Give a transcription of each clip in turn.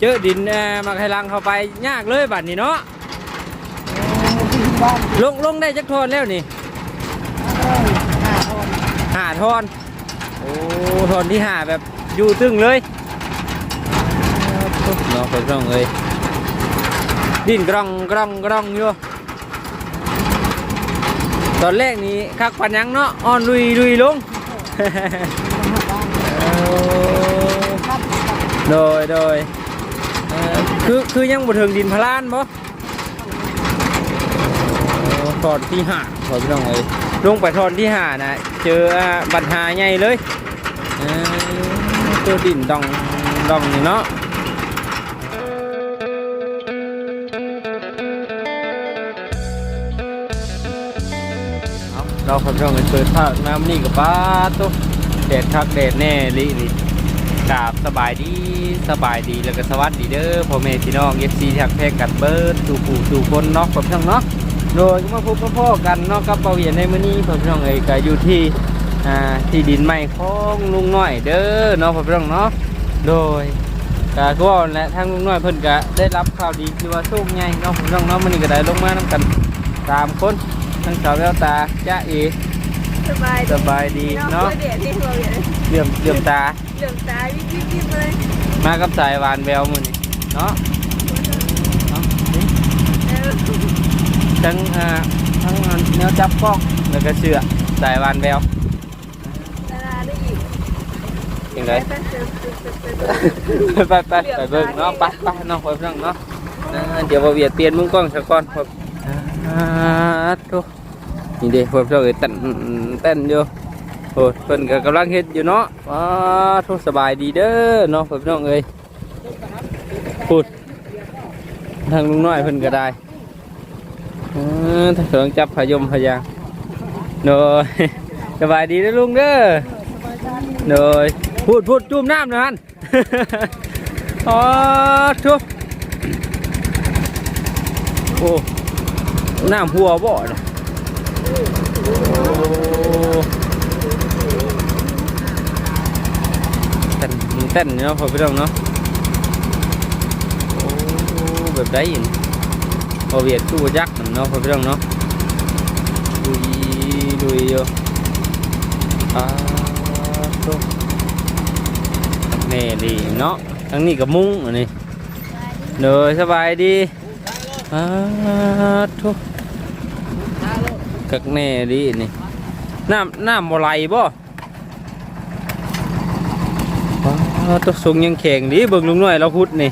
เจอดินเอ่อมาไคลังเข้าไปยากเลยบัดนี้เนาะบ้านลงลงได้จักทอนแล้วนี่ห้าคนห้าทอนโอ้ทอนที่ห้าแบบอยู่ตึงเลยเนาะเพิ่นต้องเลยดินกร่องกร่องกร่องอยู่ตอนแรกนี้คักปันยังเนาะอ่อนลุยลุยลงโอ้ครับโดยโดยเอ่อ คือคือยังบ่ถึงดินพลานบ่โอ้ทอนที่ห้าขอพี่น้องเลยลงไปทอนที่ห้านะเจออ่าปัญหาใหญ่เลยเออตัวดินดองดองนี่เนาะเอาเราขอพี่น้องเลยเปิดภาคน้ำนี่กับป้าตุ๊แดดคักแดดแน่ลิลิ กราบสบายดีสบายดีแล้วก็สวัสดีเด้อพ่อแม่พี่น้องเอฟซีทักแพกกันเบิร์ดสู่ผู้สู่คนเนาะผมพี่น้องเนาะโดยก็มาพบกับพ่อกันเนาะกับเปาเหยียนในมื้อนี้ผมพี่น้องเอ้ยก็อยู่ที่อ่าที่ดินใหม่ของลุงน้อยเด้อเนาะผมพี่น้องเนาะโดยก็ก็ว่าและทางลุงน้อยเพิ่นก็ได้รับข่าวดีที่ว่าโชคใหญ่เนาะผมพี่น้องเนาะมื้อนี้ก็ได้ลงมานํกันสามคนทั้งสาวแววตาจ้าเอสบายสบายดีเนาะเดี๋ยวที่เราเห็นเหลื่อมเหลื่อมตา เหลืองตาวิบวิบวิบเลยมากับสายหวานแววมื้อนี้เนาะเนาะนี่เออทั้งอ่าทั้งอันแนวจับกล้องแล้วก็เชือกสายวานแววดาราได้อีกยังไงแป๊บเดียวเดี๋ยวเดี๋ยวเดี๋ยวไปไปไปเบิ่งเนาะไปไปเนาะไปเบิ่งเนาะอ่าเดี๋ยวบ่เวียดเปลี่ยนมุมกล้องซะก่อนครับอ่าโตนี่เด้พวกเราเอ้ยเต้นเต้นอยู่ โอ้เพิ่นก็กำลังเฮ็ดอยู่เนาะว้าทุกสบายดีเด้อเนาะพวกน้องเอ้ยพูดทางลุงน้อยเพิ่นก็ได้อ่าถ้าเพิ่นจับพยมพยางโดยสบายดีเด้อลุงเด้อโดยพูดพูดจุ่มน้ำนะฮันอ๋อทุบโอ้น้ำหัวบ่อนะโอ้เต้ นเต้นเนาะพอพี่น้องเนาะโอ้แบบได้ยินพอเวียดตู้ยักษ์เนาะพอพี่น้องเนาะดุยดุยอยู่อ่าทุบแน่ดีเนาะทั้งนี้กับมุ้งอันนี้เดยสบายดีอาทุกกักแน่ดีนี่น้ำน้ำบ่ไหลบ่อ้าว ตัวสูงยังแข็งดีเบิ่งลุงหน่อยเราพุดนี่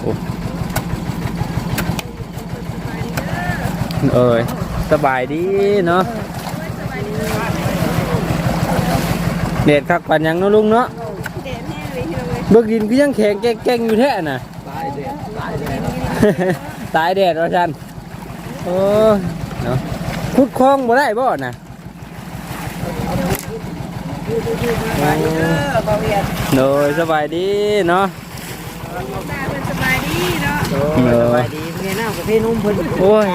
โอ้เอ้ยสบายดีเนาะเด็ดคักปันยังเนาะลุงเนาะเบิกดินก็ยังแข็งแกร่งอยู่แท้น่ะตายเด็ดตายเด็ดตายแดดว่าชันโอ้เนาะขุดคลองบ่ได้บ่น่ะ ตายเด้อบ่าวเวียด โดยสบายดีเนาะตาเป็นสบายดีเนาะโอ้สบายดีเมียน้ำกับพี่นุ่มเพิ่นโอ้ย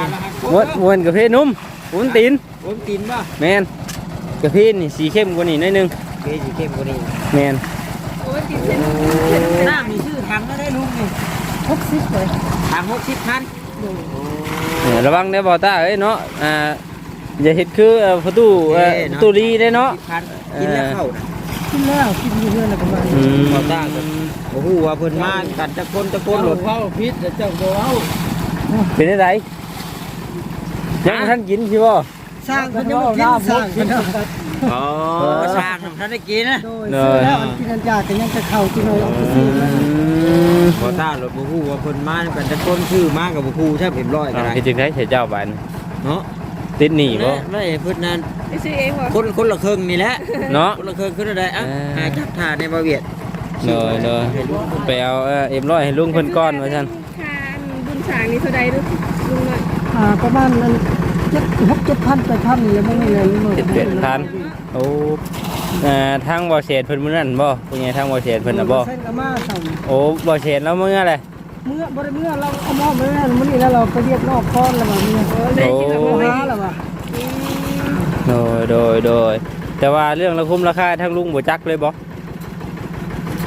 วนวนกาแฟนุ่มวุ้นตีนผมกินป่ะแมนกาแฟนี่สีเข้มกว่านี้หนิดนึงเกสิเข้มกว่านี้แมนโอ้ยกินเส้นน้ำมีชื่อถังก็ได้ลุงนี่หกสิบเลยถังหกสิบพันเออระวังเด้อบ่ตาเอ้ยเนาะอ่าอย่าเฮ็ดคือเอ่อประตูเอ่อประตูรีได้เนาะพัน กินแล้วเข้านะกินแล้วกินอยู่เพื่อนแล้วก็มาอืมบ่ได้ก็โอ้โหว่าเพิ่นมากันตะโกนตะโกนหลดเข้าพิษเจ้าบ่เอาเป็นได้ไดยังบ่ทันกินสิบ่สร้างเพิ่นจะมากินสร้างเพิ่นอ๋อสร้างของท่านได้กินนะโดยซื้อแล้วอันกินอันยากก็ยังจะเข้ากินเอาเอาไปซื้อมาบ่ตาหลดบ่ฮู้ว่าเพิ่นมากันตะโกนชื่อมากับบ่ฮู้แทบเรียบร้อยก็อ่าได้เฮ็ดจังได๋เสียเจ้าบานเนาะ ติดหนี้บ่ไม่เพิ่นนั่นไปซื้อเองว่ะคนคนละครึ่งนี่แหละเนาะคนละครึ่งขึ้นได้อะเออหาจับทาในบาเวียดเนยเนยไปเอาเอ่อเอ็มร้อยให้ลุงเพิ่นก้อนว่าซั่นค่าบุญสร้างนี่เท่าใดลูกลุงหน่อยอ่าประมาณนั้นเจ็ดหกเจ็ดพันแปดพันนี่แหล้วบ่มีเลยมื้อเจ็ดแปดพันโอ้เอ่อทางบ่อเศษเพิ่นมื้อนั้นบ่เป็นไงทางบ่อเศษเพิ่นน่ะบ่เส้นก็มาสั่งโอ้บ่อเศษแล้วมื้ออะไร เมื่อบ่ได้เมื่อเราเอามอบไว้แล้วมื้อนี้แล้วเราไปเรียกนอกคอนแล้วว่าเมื่อโอ้เลยกินแล้วโอ้บ่หาให้แล้วว่าโดยโดยโดยแต่ว่าเรื่องราคุ้มราคาทั้งลุงบ่จักเลยบ่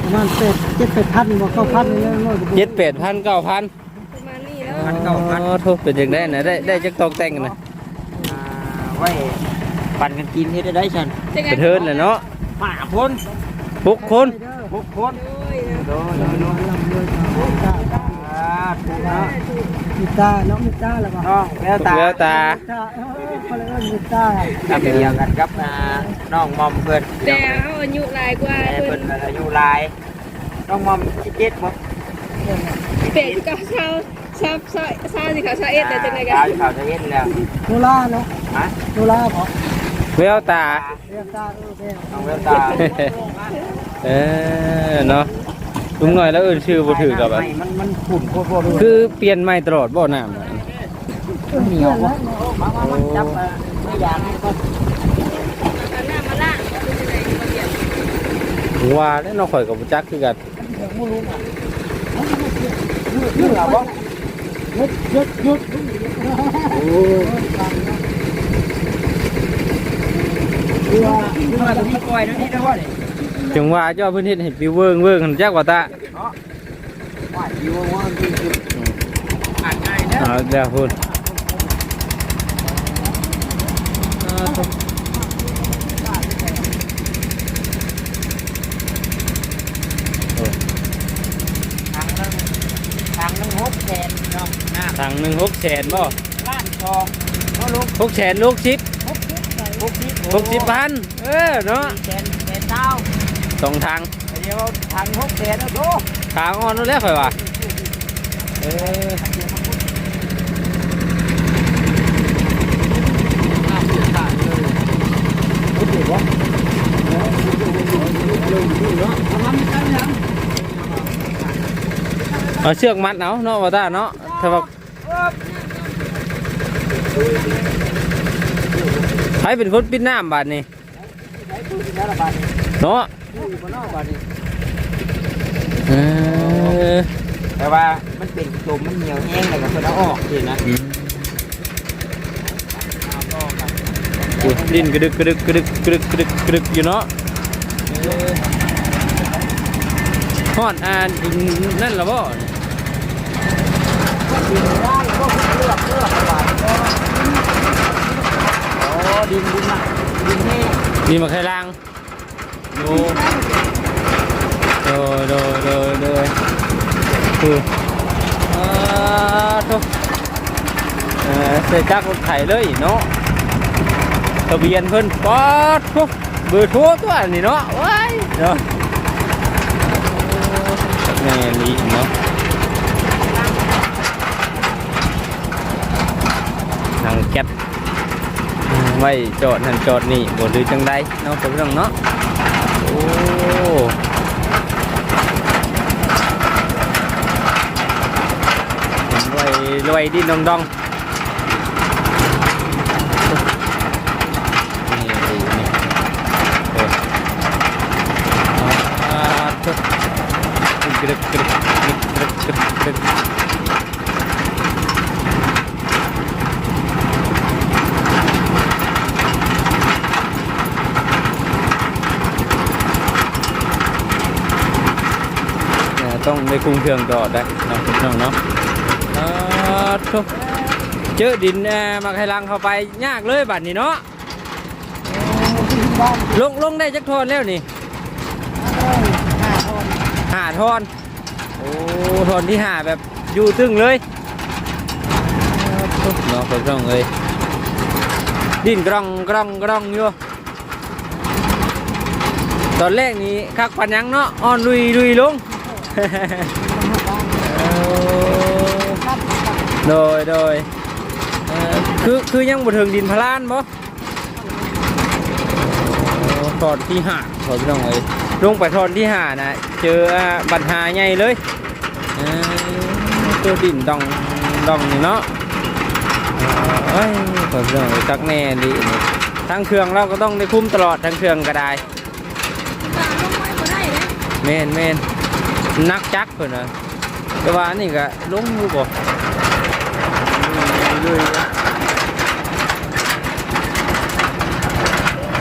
ประมาณเป็ดเจ็ดเป็ดพันบ่เก้าพันเลยร้อยกว่าเจ็ดแปดพันเก้าพันประมาณนี้แล้วพันเก้าพันอ๋อโทษเป็นจังได้นะได้ได้จักตอกแต่งนะอ่าไว้ปั่นกันกินเฮ็ดได้ได้ฉันจะไงกระเทินเลยเนาะห้าคนหกคนหกคนโอ้ยนะโดนโดน โดนลำเลยตาตาอ่าถูกแล้วมีตาน้องมีตาแล้วก็น้องแววตาแววตาตาเออคนละเอิ้นมีตากับเดียวกันครับอ่าน้องมอมเพิ่นแต่เอาอายุหลายกว่าแต่เพิ่เพิ่นนอายุหลายน้องมอมสิบเจ็ดบ่เป็ดก็ชาวชาวชาวชาวสิเขาชาวเอ็ดแต่จังไงกัดาวนข่าวจะเห็นแล้วโนลาเนาะฮะโนลาบ่แววตาเรียกตาเออแม่น้องแววตาเออเนาะ ลุงหน่อยแล้วเอื่นชื่อบ่ถือกับอะไม่มันมันขุ่นโคตรๆด้วยคือเปลี่ยนใหม่ตลอดบ่น้ำเหนียวบ่มามามาจับอะไม่อยากให้ก็เอาหน้ามาล่างเป็นจังไงมาเรียนว่าแล้วเน้องข่อยกับบ่จักคือกันเรื่องอะไรบ่หยุดหยุดหยุดเรื่องอะไรตัวนี้ปล่อยนั่นนี่ได้บ่นี่ จังว่าเจ้าเพิ่นเฮ็ดให้ปิวเวิงเวิงหันจักว่าตาว่าอยู่ว่าจริงๆอ่านง่ายนะเอาเดี๋ยวพุ่นโอ้ทางนึงทางนึงหกแสนเนาะหน้าถังหนึง6แสนบ่ล้านทองก็ลูก6แสนลูกชิปหกสิบหกสิบพันเออเนาะแสนแสนเท่าสองทางเดี๋ยวทางหกแสนแล้วโตทางอ่อนแล้วค่อยว่าเออเอาเชือกมัดเอาเนาะว่าตาเนาะถ้าว่าใครเป็นคนปิดน้ำบาดนี้ เนาะเออแต่ว่ามันเป็นลมมันเหนียวแห้งแล้วก็เพิ่นเอาออกสินะอืมอุ้ยลิ้นกระดึกกระดึกกระดึกกระดึกกระดึกกระดึกอยู่เนาะเออฮอดอ่านนั่นละบ่โอ้ดินดินมาดินนี่นี่มาใครล่างโดโดโดโดโดคืออ่าทุกเออเสร็จจากรถไถเลยเนาะทะเบียนเพิ่นป๊อดทุกเบอร์โทรตัวนี่เนาะว้ายเนาะแม่ลีเนาะทางแก๊ปอืมไว้จอดนั่นจอดนี่บ่ดือจังไดเนาะพี่น้องเนาะ โอ้รวยรวยดินดองดองนี่นี่นี่โอ้อ่าทุกกรึกกรึกกรึกกรึกกรึกกรึก เนี่ยต้อง ได้คุมเครื่องจอดได้นาะพี่น้องเนาะอ่าทุกเจอดินมาให้ลังเข้าไปยากเลยบัดนี้เนาะลงลงได้จักทอนแล้วนี่ห้าทอนโอ้ทอนที่หาแบบอยู่ตึงเลยทุกเนาะพี่น้องเลยดินกรองกรองกรองอยู่ตอนแรกนี้คักปันยังเนาะอ่อนลุยลุยลง โดยโดยเอ่อคือคือยังบ่ถึงดินพลานบ่โอ้ทอนที่ห้าขอพี่น้องเอ้ยลงไปทอนที่ห้านะเจออ่าปัญหาใหญ่เลยเอ่อตัวดินดองดองนี่เนาะเอ้ยขอพี่น้องเอ้ยจักแน่ดินี่ทั้งเครื่องเราก็ต้องได้คุ้มตลอดทั้งเครื่องก็ได้ตาลงไว้บ่ได้เลยแม่นแม่น นักจักเพิ่นน่ะแต่ว่าอันนี่ก็ลงอยู่บ่เลยดิ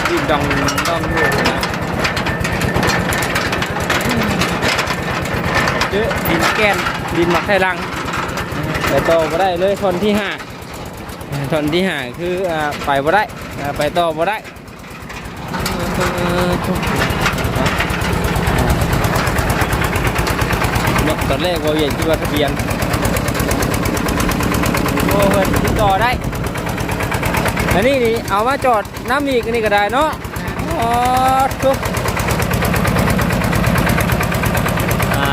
ดินดองดองอยู่นะเยอะดินแกนดินหมักไทยรังแต่โตบ่ได้เลยทนที่ห้าทนที่ห้าคือไปบ่ได้ไปต่อบ่ได้เออทุกเนาะ ตอนแรกว่าเห็นที่ว่าทะเบียนโอ้เพิ่นติดต่อได้อันนี้นี่เอามาจอดน้ำอีกอันนี้ก็ได้เนาะอ๋อทุกอ่า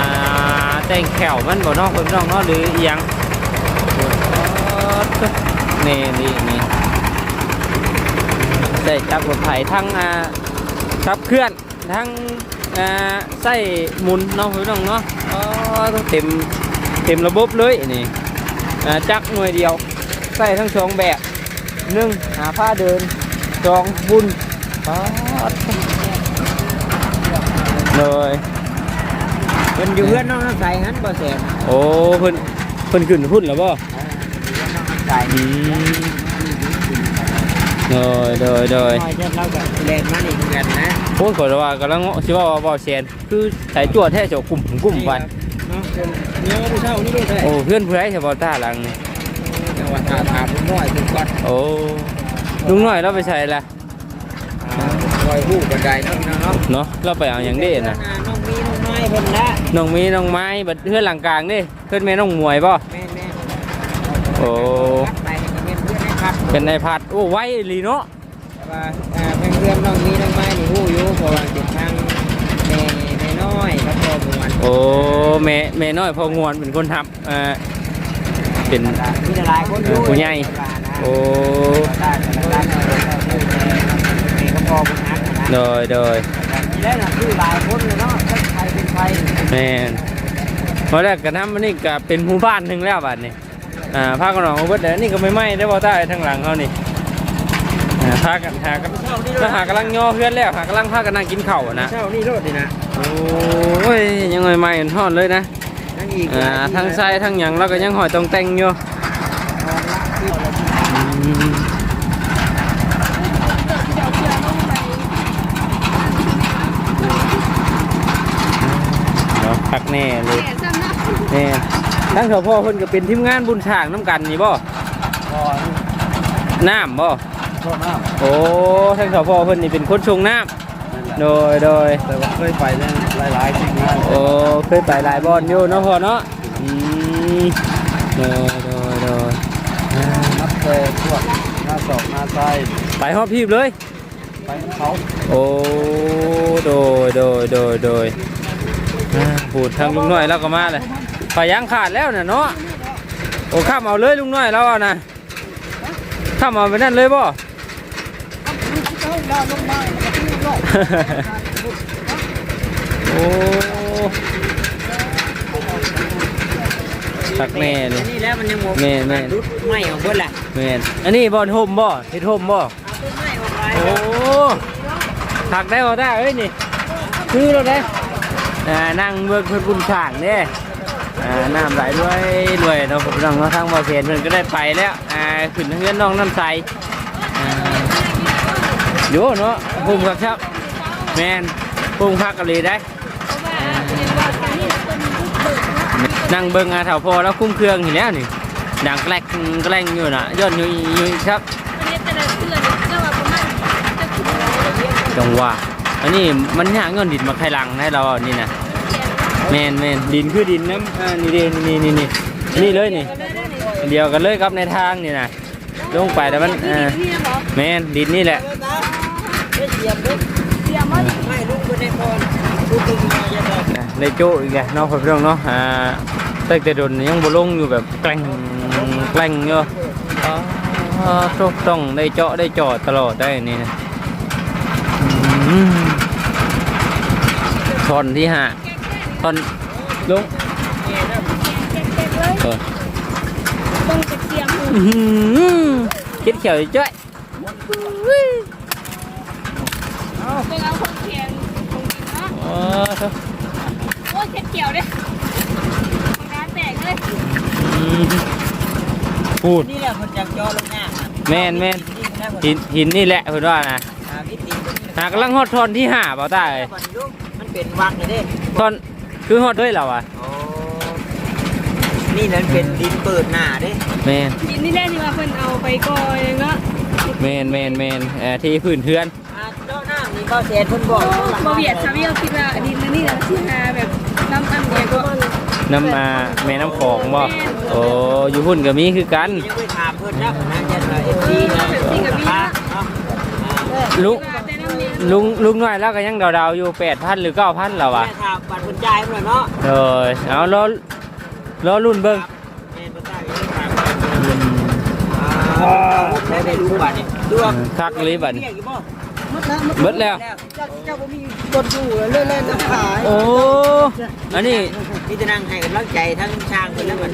แต่งแขวมันบ่เนอกเพิ่นน้องเนาะหรืออีหยังอ๋อทุกนี่นี่นี่ใส่จับรถไถทั้งอ่าขับเคลื่อนทั้งอ่าใส่หมุนเนาะเพิ่นน้องเนาะ ต้องเต็มเต็มระบบเลยนี่อ่าจักรหน่วยเดียว ใส่ทั้งสองแบบหนึ่งหาผ้าเดินสองบุญป๊าดเลยเป็นอยู่เพื่อนน้องน้ำใสหันบ่แสนโอ้เพิ่นเพิ่นขึ้นพุ่นแล้วบ่ใส่ อืมเลยเลยเลยคอยจะเล่ากับแลนมาอีกเหมือนกันนะโอ้ยขอว่ากำลังสิว่าว่าบ่แซนคือสายจวดแท้เจ้ากลุ่มกลุ่มไปเนาะเนื้อผู้เช่านี่ด้วยเลยโอ้เพื่อนเพื่อนเฉพาะตาหลังนี่จังหวัดถามถามลุงน้อยถึงก่อนโอ้ลุงน้อยเราไปใส่ละคอยหู้บันไดเนาะเนาะเนาะเราไปเอาอย่างนี้นะน้องมีน้องน้อยเพิ่นละน้องมีน้องไม้บัดเพื่อนหลังกลางนี่เพื่อนแม่น้องมวยป่ะแม่แม่โอ้ เป็นนายพัดโอ้ไว้ลีเนาะแต่ว่าอ่าเป็นเพื่อนน้องมีน้องไม้นี่หู้อยู่เพราะว่าติดทางแม่แม่น้อยครับพ่อบุญวันโอ้แม่แม่น้อยพองวนเป็นคนทำเอ่อเป็นมีหลายคนอยู่เออผู้ใหญ่โอ้ได้แต่ละร้านนี่ก็พอบุญนักนะโดยโดยนี่แหละคือหลายคนเลยเนาะทั้งไทยเป็นไทยแม่นพอแรกกันทำมันนี่ก็เป็นหมู่บ้านหนึ่งแล้วบัดนี้ อ่าพากันหนองเบิดเดี๋ยวนี่ก็ไม่ไหม้ได้บ่ใต้ทางหลังเขานี่อ่าพากันหากันก็หากำลังย่อเพื่อนแล้วหากำลังพากันนั่งกินข้าวอะนะเช่านี่รถดีนะโอ้ยยังไม่ไหม้ทอดเลยนะทั้งอีกอ่าทั้งไส้ทั้งหยังแล้วก็ยังหอยตรงแต่งอยู่อืมเนาะพักแน่เลยแก่ซ้ำเนาะแน่ ทั้งเขาพ่อเพิ่นก็เป็นทีมงานบุญช่างน้ำกันนี่บ่พอน้ำบ่โทษมากโอ้ทั้งเขาพ่อเพิ่นนี่เป็นคนชงน้ำโดยโดยแต่ว่าเคยไปแล้วหลายๆที่งานโอ้เคยไปหลายบอลอยู่เนาะพ่อเนาะอืมโดยโดยโดยอ่านับเตะพวกหน้าศอกหน้าไส้ไปฮอดพีบเลยไปเขาโอ้โดยโดยโดยโดยอ่าพูดทางลุงน้อยแล้วก็มาเลย ไปยางขาดแล้วน่ะเนาะโอ้ข้ามเอาเลยลุงน้อยแล้วอะนะข้ามเอาไปนั่นเลยบ่โอ้ตักแน่เลยนี่แล้วมันยังหมดแม่แม่รุดไม่ของเพิ่นแหละแม่นอันนี้บอลโฮมบ่เฮ็ดโฮมบ่เอาต้นไม้ออกไปโอ้ถักได้บ่ได้เอ้ยนี่คือเราได้อ่านั่งเบิ่งเพิ่นบุญช่างเด้ อ่าน้ำไหลด้วยด้วยเนาะผมน้องเนาทางบ่อเสียนเพิ่นก็ได้ไปแล้วอ่าขึ้นทางเงินน้องน้ำใสอ่าโยเนาะภูมิครับครับแมนภูมิพักกะลีได้ นั่งเบิ่งอาเถาพอแล้วคุ้มเครื่องอยู่แล้วนี่ดังแกล้งแกล้งอยู่น่ะย้อนอยู่อยู่ครับจังหวะอันนี้มันหาเงินดินมาไขลังให้เรานี่นะ แมนแมนดินคือดินน้ำอ่านี่เดนี่นี่นี่นี่เลยนี่ เดียวกันเลยครับในทางนี่นะลงไปแต่มันอ่าแมนดินนี่แหละในพรลุงคนาะนโจ้อีกไงเนาะพี่น้องเนาะอ่าตั้งแต่โดนยังบ่ลงอยู่แบบแกล้งแกล้งอยู่อ๋อต้องต้องได้เจาะได้จอดตลอดได้นี่นะซอนที่ห้า ท่อนลงเออต้องจะเตรียมมืออื้อหือคิดเขียวจ้อยเป็นเอาคนเขียนของจริงเนาะอ๋อเถอะโอ้ยเขียวเลยร้านแตกเลยอืมพูดนี่แหละคนจากจอลงหน้าแม่นแม่นหินหินหินนี่แหละเพื่อนว่านะอ่าวิธีหากำลังฮอดทอนที่ห้าเปล่าตาเอ้ยบัดนี้ลูกมันเป็นวักนี่เด้ทอน คือฮอดด้วยเหรอวะโอ้นี่นั่นเป็นดินเปิดหน้าเด้แมนดินนี่แหละที่ว่าเพิ่นเอาไปก่อยเนาะแมนแมนแมนเอ่อที่พื้นเทือนอ่าเจ้าน้ำนี่ก็เสียเพิ่นบอกบ่เวียดซะพี่เอาคิดว่าดินอันนี่น่ะสิหาแบบน้ำอันเดียวก็น้ำมาแม่น้ำของบ่โอ้อยู่หุ่นก็มีคือกันยังไปถามเพิ่นนะนะยันว่า FC นะราคาเนาะอ่าลุง ลุงลุงน้อยแล้วก็ยังดาวๆอยู่แปดพันหรือเก้าพันแล้ววะแม่ถามบัตรเพิ่นจ่ายเพิ่นเนาะเออเอารอรอรุ่นเบิ้งแม่เพิ่นจ่ายยังถามอ่าได้ได้รู้บัตรนี่ดูว่าคักเลยบัดเรียกอยู่บ่มัดแล้วมัดเบิดแล้ว เจ้าเจ้าบ่มีรถอยู่เล่นๆน้ำขายโอ้อันนี้นี่จะนั่งให้กำลังใจทั้งช้างเพิ่นแล้วมัน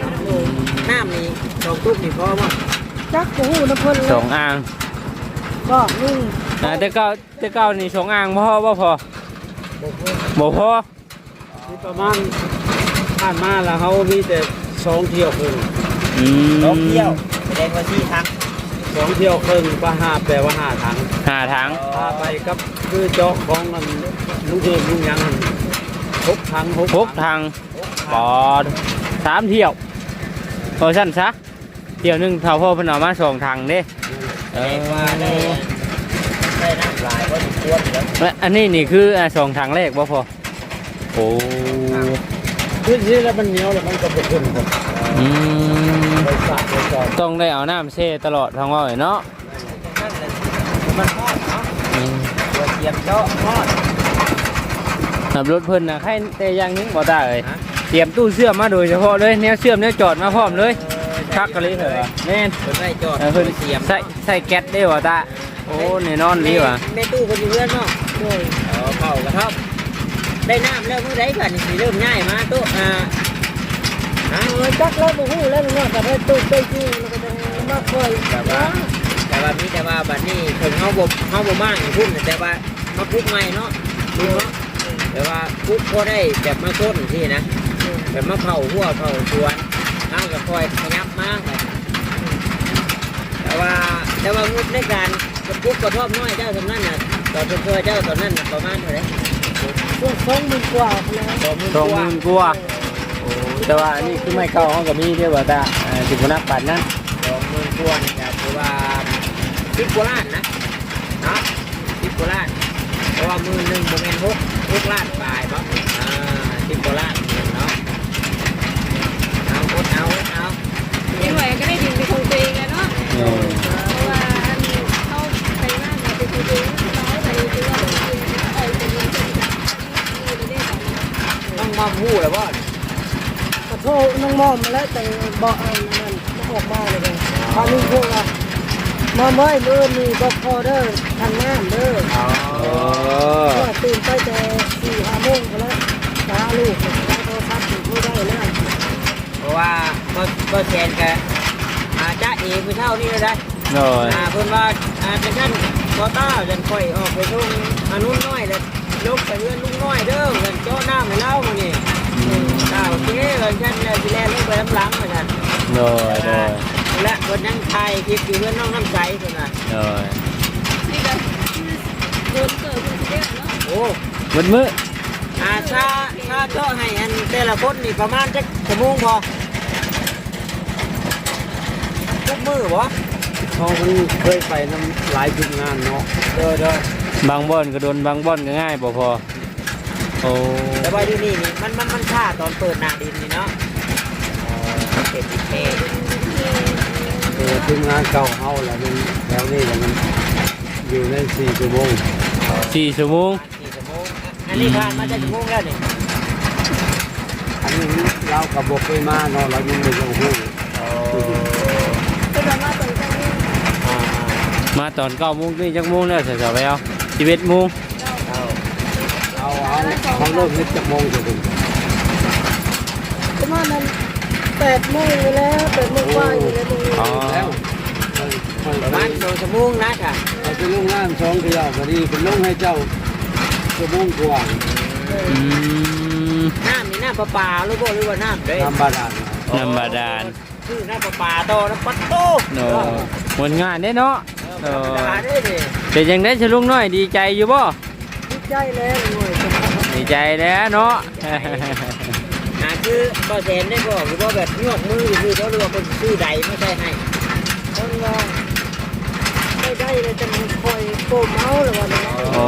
น้ำนี่สองตุ๊กนี่พอบ่จักโอ้โหน้ำเพิ่นสองอ่าง ก็นี่อ่าแต่เก้าแต่เก้านี่สองอ่างบ่พอบ่พอบ่พอนี่ประมาณผ่านมาแล้วเขามีแต่สองเที่ยวครึ่งอืมสองเที่ยวแสดงว่าที่ทักสองเที่ยวครึ่งก็ห้าแปลว่าห้าถังหาทางพาไปกับคือเจอกของมันลุงเทพลุงยังหกถังหกพกทางปอดสามเที่ยวโอ้สั้นซะเที่ยวหนึงเท่าพ่อเพิ่นเอามาสองทางเด้ แสดงว่าได้ได้น้ำลายพอสมควรแล้วและอันนี้นี่คืออ่าสองทางแรกบ่พอโอ้พื้นที่แล้วมันเหนียวแล้วมันก็ไปขึ้นครับอืมไปสระไปจอดต้องได้เอาน้ำเช่ตลอดทางว่าเนาะนั่นเลยมันทอดเนาะอืมตัวเทียมเจาะทอดขับรถเพิ่นนะใครแต่อยังนึงบ่ได้เลยฮะเตรียมตู้เชื่อมมาโดยเฉพาะเลยแนวเชื่อมแนวจอดมาพร้อมเลย คักกะลิเหรอแม่นเพิ่นได้จอดเออเพิ่นเทียมใส่ใส่แก๊สได้บ่ตาโอ้แน่นอนลีว่ะแม่ตู้เพิ่นอยู่เรือนเนาะโอ้ยเอาเข้ากระท่อมได้น้ำแล้วมื้อใดบัดนี้สิเริ่มง่ายมาตู้อ่าฮะเออจักแล้วโอ้โหแล้วเนาะแต่ได้ตุ๊กได้จริงแล้วก็จะมาคอยแต่ว่าแต่ว่ามีแต่ว่าบัดนี้ถึงเฮาบ่เฮาบ่มากอย่างพุ่นแต่ว่ามาพุกใหม่เนาะดูเนาะแต่ว่าพุกพอได้แบบมาต้นที่นะแบบมาเผาหัวเผาสวน เฮาก็คอยขยับมากเลยแต่ว่าแต่ว่างบในการกระพุกกระทบน้อยเจ้าสำนั้นน่ะตอนเป็นตัวเจ้าตอนนั้นน่ะประมาณเท่าไหร่พวกสองหมื่นกว่าแล้วสองหมื่นสองกหว่ามื่นกว่าโอ้แต่ว่าอันนี้คือไม่เก่าห้องก็มีเด้อบ่ตาอ่าสิบ่นักปานนั้นสองหมื่นกว่านี่ครับถือว่าสิบกว่าล้านนะเนาะสิบกว่าล้านเพราะว่ามือหนึ่งโมเมนหกหกล้านปลายบ่อ่าสิบกว่าล้านเนาะเอาอดเอาอดเอา ยังหน่อยก็ได้ดินเป็นของตัวเองอะเนาะเออเพราะว่าอันเข้าไปบ้านเนี่ยเป็นของตัวเองน้อยไปคือว่าเป็นของตัวเองเอาเป็นของตัวเองที่ได้ต้องมาพูดแล้วว่าขอโทษน้องมอมมาแล้วแต่บอกอันนั้นออกมาเลยพาลุงพวกอะมาเมื่อยมือนี่บอกพอเด้อทางน้ำเด้ออ๋อโอ้ก็ตื่นไปแต่สี่ห้าโมงก็แล้วตาลูกตาโทรศัพท์ไม่ได้แล้วเพราะ ว่าก็ก็แชนกันอาจ้าเอกไปเท่านี้เลยได้โดยอ่าเพิ่นว่าอ่าเป็นท่านพอต้าจันค่อยออกไปส่งอนุน้อยแล้วยกไปเรือนลุงน้อยเด้อกันเจ้าหน้าให้เล่ามานี่ตาโอเคเลยฉันเลยทีแรกลงไปน้ำหลังเหมือนกันโดยโดยและวันนั้นไทยคลิปอยู่เพื่อนน้องน้ำใสคนน่ะโดยนี่ก็โดนเกิดขึ้นเรื่อยเนาะโอ้มืดมืดอาชาชาเจาะให้อันแต่ละคนนี่ประมาณจักชั่วโมงพอ ทุกมือบ่เขามันเคยไปน้ำหลายทีมงานเนาะเด้อเด้อบางบ่อนก็โดนบางบ่อนก็ง่ายบ่พอโอ้แต่ว่าอยู่นี่นี่มันมันมันค่าตอนเปิดหน้าดินนี่เนาะอ๋อเก็บดิเทเออทีมงานเก่าเฮาแล้วมันแล้วนี่แล้วมันอยู่ในสี่ชั่วโมงสี่ชั่วโมงสี่ชั่วโมงอันนี้ผ่านมาจากชั่วโมงแล้วนี่อันนี้เรากับบกไปมาเนาะเรายังไม่รู้ มาตอนเก้าโมงนี่จักโมงแล้วเสร็จๆไปเอาชีวิตโมงเอาเอาเอาเขาเริ่มเฮ็ดจากโมงจะถึงประมาณนั้นแปดโมงอยู่แล้วแปดโมงกว่าอยู่แล้วตรงนี้อ๋อแล้วประมาณสองชั่วโมงนะค่ะเราจะลงน้ำสองเที่ยวพอดีเป็นลงให้เจ้าชั่วโมงกว่าอืมน้ำนี่น้ำประปาหรือบ่หรือว่าน้ำเด้น้ำบาดาลน้ำบาดาลคือน้ำประปาโตน้ำปัดโตโนมันงายเด้เนาะ เออเออธรรมดาเด้นี่เป็นยังได้ชะลุงน้อยดีใจอยู่บ่ดีใจแล้วหน่วยจะมาดีใจแล้วเนาะอ่าคือบ่แสนได้บอกหรือว่าแบบยกมือคือเขาเรียกว่าคนซื้อใดไม่ใช่ให้คนว่าไม่ได้เลยจะมันคอยโกมเอาหรือว่าเนาะโอ้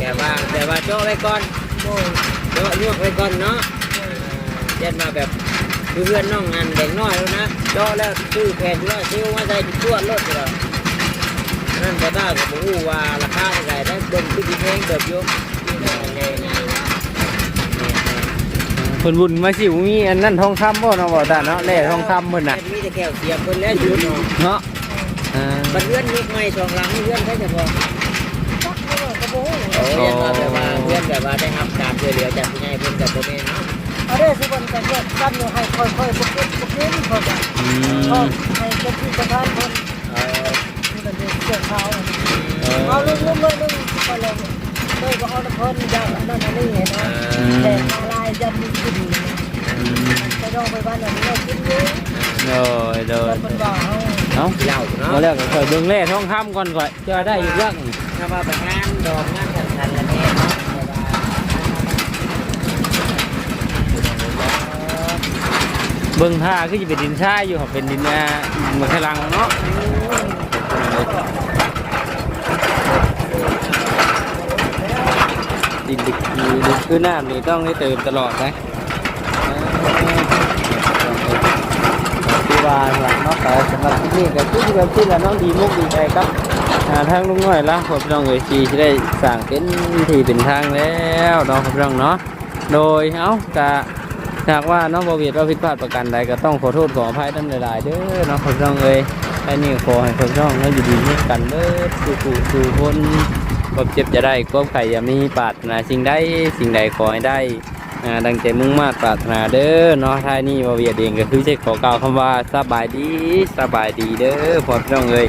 แต่ว่าแต่ว่าโจ้ไว้ก่อนโอ้ยโจ้ยกไว้ก่อนเนาะเย็นมาแบบ คือเพื่อนน้องงานเด็กน้อยแล้วนะโจ้แล้วซื้อแผ่นร้อยซิ้วมาใส่ตัวรถเลยนั่นแต่บ้าก็บอกว่าราคาเท่าไหร่ได้เบิ่งคือดีเพลงเกิดอยู่เพิ่นบุญมาสิวมีอันนั้นทองคำบ่เนาะบ่ตาเนาะแร่ทองคำเพิ่นน่ะมีแต่แก้วเสียบเพิ่นแล้วอยู่เนาะเนาะอ่าบัดเพื่อนยกใหม่สองหลังเพื่อนใช่เฉพาะจักเขาว่ากระโบงโอ้ยว่าแบบว่าเพื่อนแบบว่าได้รับการช่วยเหลือจากผู้ใหญ่เพิ่นกับพ่อแม่เนาะ เอาได้สิวันกันก็กันอยู่ให้ค่อยๆบุกเก็ตบุกเก็ตเขาจะอืชอมให้เจ้าที่เจ้าทานคนเออนี่มันเป็นเสื้อขาวเออเอาลุงลุงเลยลุงไปเลยเลยก็เอาน้ำพ่นยาอันนั้นอันนี้เห็นไหมแต่มาลายจะมีกินไปลองไปบ้านนั้นเรากินเยอะโดยโดยมันบ่เอาเนาะเหล้าเนาะ มาแล้วก็ค่อยเบิ่งแร่ทองคำก่อนก่อนจะได้อีกเรื่อง ถ้าว่าไปงานดอกงานสำคัญละแม่เนาะแต่ว่า เบิ่งท่าคือจะเป็นดินชายอยู่ครับเป็นดินอ่าเหมือนพลังเนาะดินดิดินคือน้ำนี่ต้องได้เติมตลอดนะที่ว่าหลังเนาะแต่สำหรับที่นี่ก็คือแบบที่ละน้องดีมุกดีใจครับอ่าทางลุงน้อยละผมพี่น้องเอ๋ยชีจะได้สั่งเป็นที่เป็นทางแล้วเนาะครับพี่น้องเนาะโดยเอ้ากะ หากว่าน้องบวีดเราผิดพลาดประการใดก็ต้องขอโทษขออภัยน้ำหลายๆเด้อน้องคนน้องเอ้ยไอ้นี่ขอให้คนน้องให้อยู่ดีมีกันเด้อสู่ผู้สู่คนความเจ็บจะได้ความไข่อย่ามีปารถนาสิ่งใดสิ่งใดขอให้ได้ดังใจมุ่งมาตรปรารถนาเด้อเนาะท้านี้บวีดเองก็คือจะขอกล่าวคำว่าสบายดีสบายดีเด้อพอพี่น้องเอ้ย